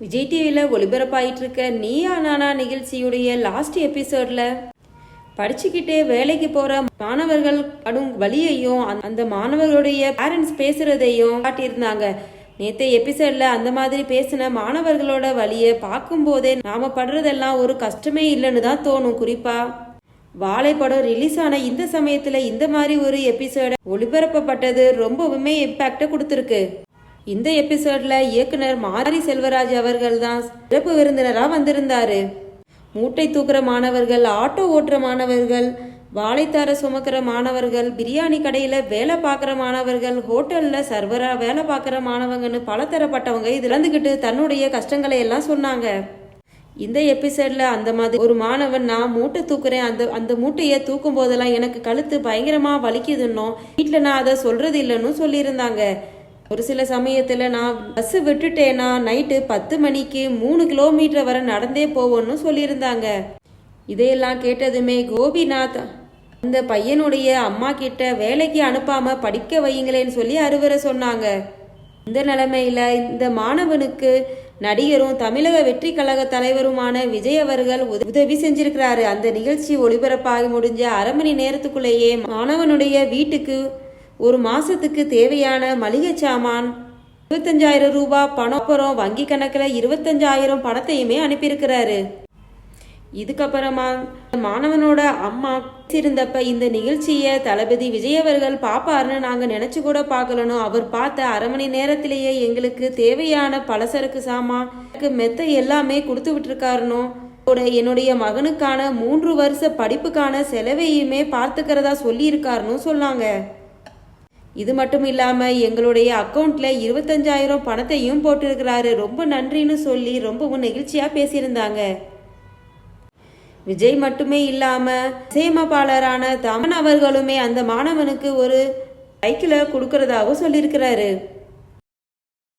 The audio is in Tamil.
விஜய் டிவியில் ஒளிபரப்பாயிட்டிருக்க நீயா நானா நிகழ்ச்சியுடைய லாஸ்ட் எபிசோட்ல படிச்சுக்கிட்டே வேலைக்கு போகிற மாணவர்கள் கடும் வழியையும் அந்த- மாணவர்களுடைய பேரண்ட்ஸ் பேசுகிறதையும் காட்டியிருந்தாங்க. நேற்றைய எபிசோடில் அந்த மாதிரி பேசின மாணவர்களோட வழியை பார்க்கும்போதே நாம படுறதெல்லாம் ஒரு கஷ்டமே இல்லைன்னு தான் தோணும் குறிப்பாக வாழைப்படம் ரிலீஸ் ஆன இந்த சமயத்தில் இந்த மாதிரி ஒரு எபிசோட ஒளிபரப்பப்பட்டது ரொம்பவுமே இம்பேக்டை கொடுத்துருக்கு. இந்த எபிசோட்ல இயக்குனர் மாரி செல்வராஜ் அவர்கள் தான் சிறப்பு விருந்தினராக வந்திருந்தாரு. மூட்டை தூக்குற மாணவர்கள் ஆட்டோ ஓட்டுற மாணவர்கள் வாழைத்தார சுமக்கிற மாணவர்கள் பிரியாணி கடையில வேலை பார்க்குற மாணவர்கள் ஹோட்டல்ல சர்வரா வேலை பார்க்குற மாணவங்கன்னு பலதரப்பட்டவங்க இது இழந்துக்கிட்டு தன்னுடைய கஷ்டங்களை எல்லாம் சொன்னாங்க. இந்த எபிசோட்ல அந்த மாதிரி ஒரு மாணவன் நான் மூட்டை தூக்குறேன் அந்த அந்த மூட்டையை தூக்கும் போதெல்லாம் எனக்கு கழுத்து பயங்கரமா வலிக்குதுன்னும் வீட்டில் நான் அதை சொல்றது இல்லைன்னு சொல்லியிருந்தாங்க. ஒரு சில சமயத்துல நான் பஸ் விட்டுட்டேன்னா நைட்டு பத்து மணிக்கு மூணு கிலோமீட்டர் வரை நடந்தே போவோன்னு சொல்லியிருந்தாங்க. இதையெல்லாம் கேட்டதுமே கோபிநாத் அந்த பையனுடைய அம்மா கிட்ட வேலைக்கு அனுப்பாம படிக்க வையுங்களேன்னு சொல்லி அறுவரை சொன்னாங்க. இந்த நிலைமையில இந்த மாணவனுக்கு நடிகரும் தமிழக வெற்றி கழக தலைவருமான விஜய் அவர்கள் உத- உதவி செஞ்சிருக்கிறாரு. அந்த நிகழ்ச்சி ஒளிபரப்பாகி முடிஞ்ச அரை மணி நேரத்துக்குள்ளேயே மாணவனுடைய வீட்டுக்கு ஒரு மாசத்துக்கு தேவையான மளிகை சாமான் இருபத்தஞ்சாயிரம் ரூபாய் பணம் அப்புறம் வங்கி கணக்கில் இருபத்தஞ்சாயிரம் பணத்தையுமே அனுப்பியிருக்கிறாரு. இதுக்கப்புறமா மாணவனோட அம்மா இருந்தப்ப இந்த நிகழ்ச்சியை தளபதி விஜய் அவர்கள் பாப்பாருன்னு நாங்க நினைச்சு கூட பார்க்கலனும் அவர் பார்த்த அரை மணி நேரத்திலேயே எங்களுக்கு தேவையான பலசரக்கு சாமான் மெத்த எல்லாமே கொடுத்து விட்டுருக்காருனோ என்னுடைய மகனுக்கான மூன்று வருஷ படிப்புக்கான செலவையுமே பார்த்துக்கிறதா சொல்லியிருக்காருன்னு சொன்னாங்க. இது மட்டும் இல்லாமல் எங்களுடைய அக்கௌண்ட்டில் இருபத்தஞ்சாயிரம் பணத்தையும் போட்டிருக்கிறாரு. ரொம்ப நன்றின்னு சொல்லி ரொம்பவும் நெகிழ்ச்சியாக பேசியிருந்தாங்க. விஜய் மட்டுமே இல்லாமல் இசையமைப்பாளரான தமன் அவர்களுமே அந்த மாணவனுக்கு ஒரு சைக்கிளை கொடுக்கறதாகவும் சொல்லியிருக்கிறாரு.